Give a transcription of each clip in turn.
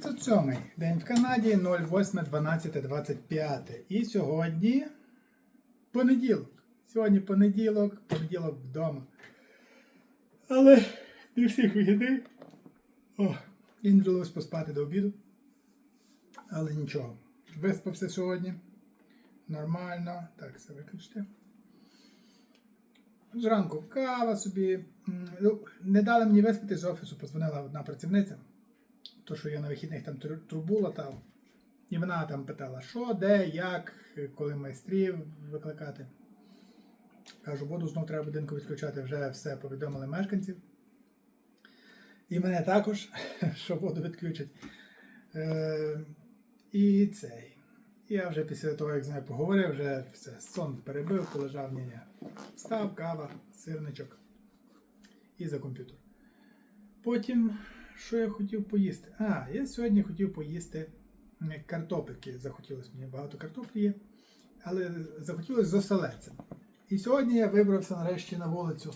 37 день в Канаді 08.12.25. І сьогодні понеділок. Сьогодні понеділок, понеділок вдома. Але не всіх вихідних. О, і не вдалося поспати до обіду. Але нічого. Виспався сьогодні. Нормально. Так, все виключте. Зранку кава собі. Ну, Не дали мені виспати з офісу, подзвонила одна працівниця. То, що я на вихідних там трубу латав. І вона там питала, що, де, як, коли майстрів викликати. Кажу, воду знов треба будинку відключати, вже все повідомили мешканців. І мене також, що воду відключать. Е, і цей. Я вже після того, як з нею поговорив, вже все, сон перебив, полежав, ні, ні. Встав, кава, сирничок і за комп'ютер. Потім, що я хотів поїсти? А, я сьогодні хотів поїсти м, картопельки. Захотілося мені багато картоплі є, але захотілося з оселедцем. І сьогодні я вибрався нарешті на вулицю.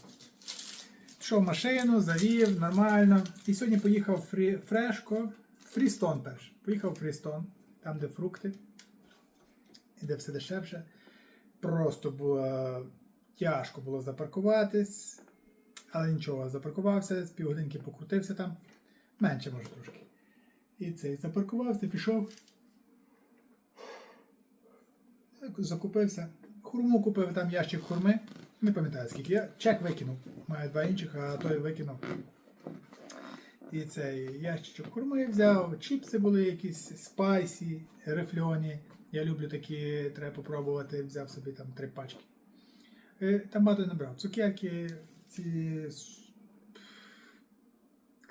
Пішов машину, завів, нормально. І сьогодні поїхав фрі, фрешко, Фрістон перш. Поїхав Фрістон, там, де фрукти, і де все дешевше. Просто було тяжко було запаркуватись, але нічого, запаркувався, з півгодинки покрутився там. Менше, може, трошки. І цей запаркувався, пішов. Закупився. Хурму купив, там ящик хурми. Не пам'ятаю скільки. Я чек викинув. Маю два інших, а той викинув. І цей ящичок хурми взяв, чіпси були якісь спайсі, рифльоні. Я люблю такі, треба попробувати. Взяв собі там три пачки. Е, Там багато не брав. Цукерки, ці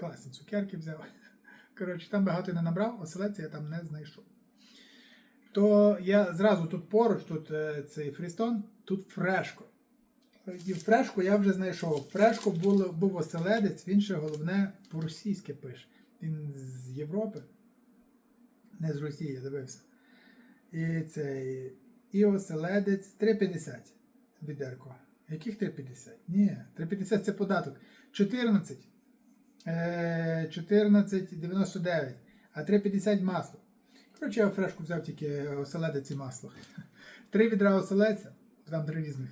класні цукерки взяв. Коротше, там багато не набрав, оселець я там не знайшов. То я зразу тут поруч, тут е, цей фрістон, тут фрешко. І фрешку я вже знайшов. Фрешко було, був оселедець, він ще головне по-російськи пише. Він з Європи, не з Росії, я дивився. І цей. І оселедець 3,50 відерко. Яких 3,50? Ні, 3,50 це податок. 14. Е, 14,99. А 3,50 масло. Коротше, я фрешку взяв тільки оселедець і масло. Три відра оселедця, там три різних.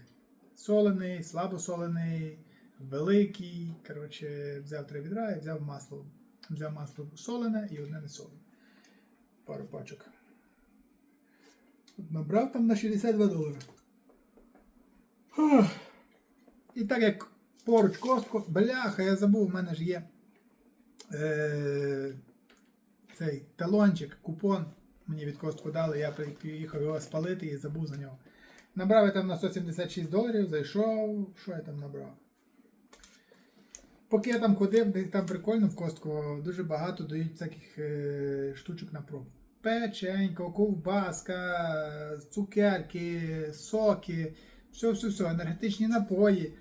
Солений, слабосолений, великий. Коротше, взяв три відра і взяв масло. Взяв масло солене і одне не солене. Пару пачок. Набрав там на 62 долари. І так як поруч костку, бляха, я забув, у мене ж є е, цей талончик, купон. Мені від костку дали, я приїхав його спалити і забув за нього. Набрав я там на 176 доларів, зайшов. Що я там набрав? Поки я там ходив, там прикольно в костку, дуже багато дають всяких е, штучок на пробу. Печенько, ковбаска, цукерки, соки, все, все, все, енергетичні напої.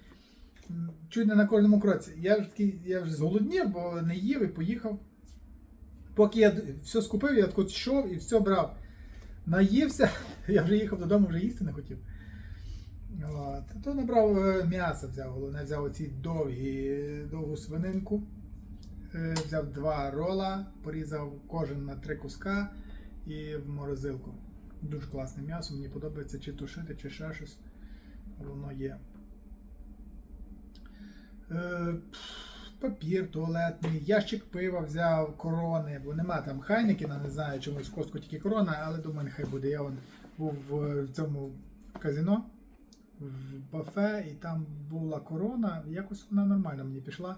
Чуть не на кожному кроці. Я вже такий, я вже зголоднів, бо не їв і поїхав. Поки я все скупив, я так йшов і все брав. Наївся, я вже їхав додому, вже їсти не хотів. От. То набрав е, м'ясо, взяв, головне, взяв оці довгі, довгу свининку. Е, Взяв два рола, порізав кожен на три куска і в морозилку. Дуже класне м'ясо, мені подобається чи тушити, чи ще щось. Воно є. Е, Папір туалетний, ящик пива взяв, корони, бо нема там Хайникіна, не знаю, чомусь в костку тільки корона, але думаю, нехай буде. Я вон був в цьому казино, в бафе, і там була корона, якось вона нормально мені пішла.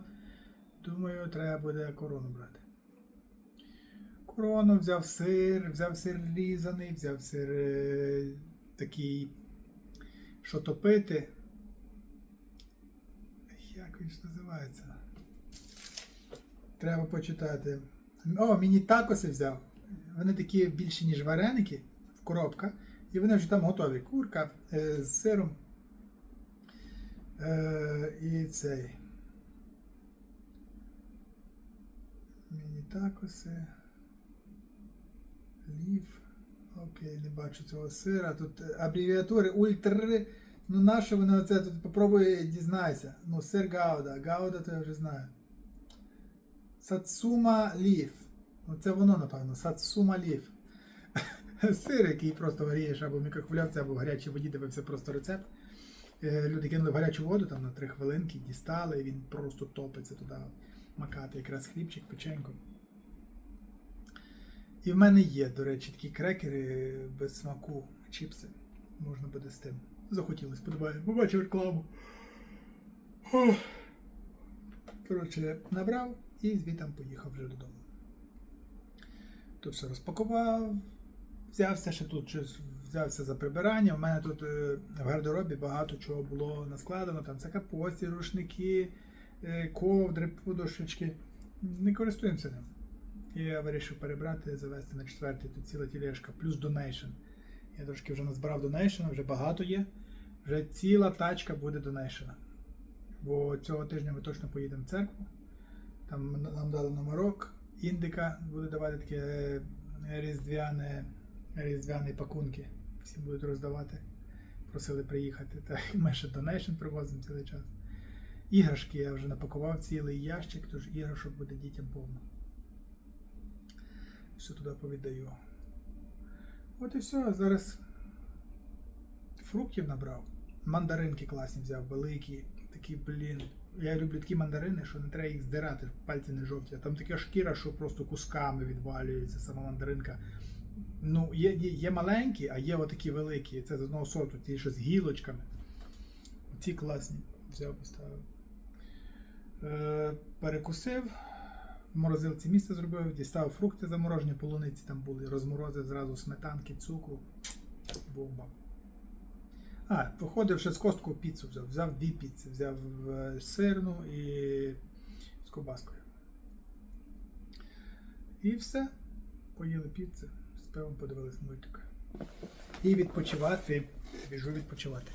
Думаю, треба буде корону брати. Корону взяв сир, взяв сир різаний, взяв сир е, такий, що топити. Він називається? Треба почитати. О, міні такоси взяв. Вони такі більші, ніж вареники в коробках. І вони вже там готові. Курка е, з сиром. Е, і цей. Міні такоси. Лів. Окей, не бачу цього сира. Тут е, абревіатури ультр. Ну, наше воно це тут попробуй дізнайся. Ну, сир Гауда. Гауда то я вже знаю. Сацума Ліф. Оце воно, напевно, сатсума лів. Сир, який просто грієш або в мікрохвильовці, або в гарячій воді дивився просто рецепт. Е, Люди кинули в гарячу воду там на три хвилинки, дістали, і він просто топиться туди макати, якраз хлібчик, печеньку. І в мене є, до речі, такі крекери без смаку, чіпси. Можна буде з тим. Захотілося, подобає. Побачив рекламу. Коротше, набрав і звітом поїхав вже додому. То все розпакував, взявся ще тут взявся за прибирання. У мене тут е, в гардеробі багато чого було наскладено. Там це капості, рушники, е, ковдри, подушечки. Не користуємося ним. І я вирішив перебрати, завести на четвертий тут ціла тілешка, плюс донейшн. Я трошки вже назбирав донейшена, вже багато є. Вже ціла тачка буде донейшена. Бо цього тижня ми точно поїдемо в церкву. Там нам дали номерок, індика буде давати таке е, різдвяне, різдвяні пакунки. Всі будуть роздавати. Просили приїхати. Так, ми ще донейшн привозимо цілий час. Іграшки я вже напакував цілий ящик, тож іграшок буде дітям повно. Все туди повіддаю. От і все. Зараз фруктів набрав. Мандаринки класні взяв, великі. Такі, блін. Я люблю такі мандарини, що не треба їх здирати, пальці не жовті. А там така шкіра, що просто кусками відвалюється сама мандаринка. Ну, є, є, є маленькі, а є отакі великі. Це з одного сорту, ті що з гілочками. Ці класні. Взяв, поставив. Е, перекусив. В морозилці місце зробив, дістав фрукти заморожені, полуниці там були, розморозив зразу сметанки, цукру. Бомба. А, походив ще з косткою піцу взяв. Взяв дві піци. Взяв е, сирну і з ковбаскою. І все. Поїли піци, з пивом подивились мультик. І відпочивати. Біжу відпочивати.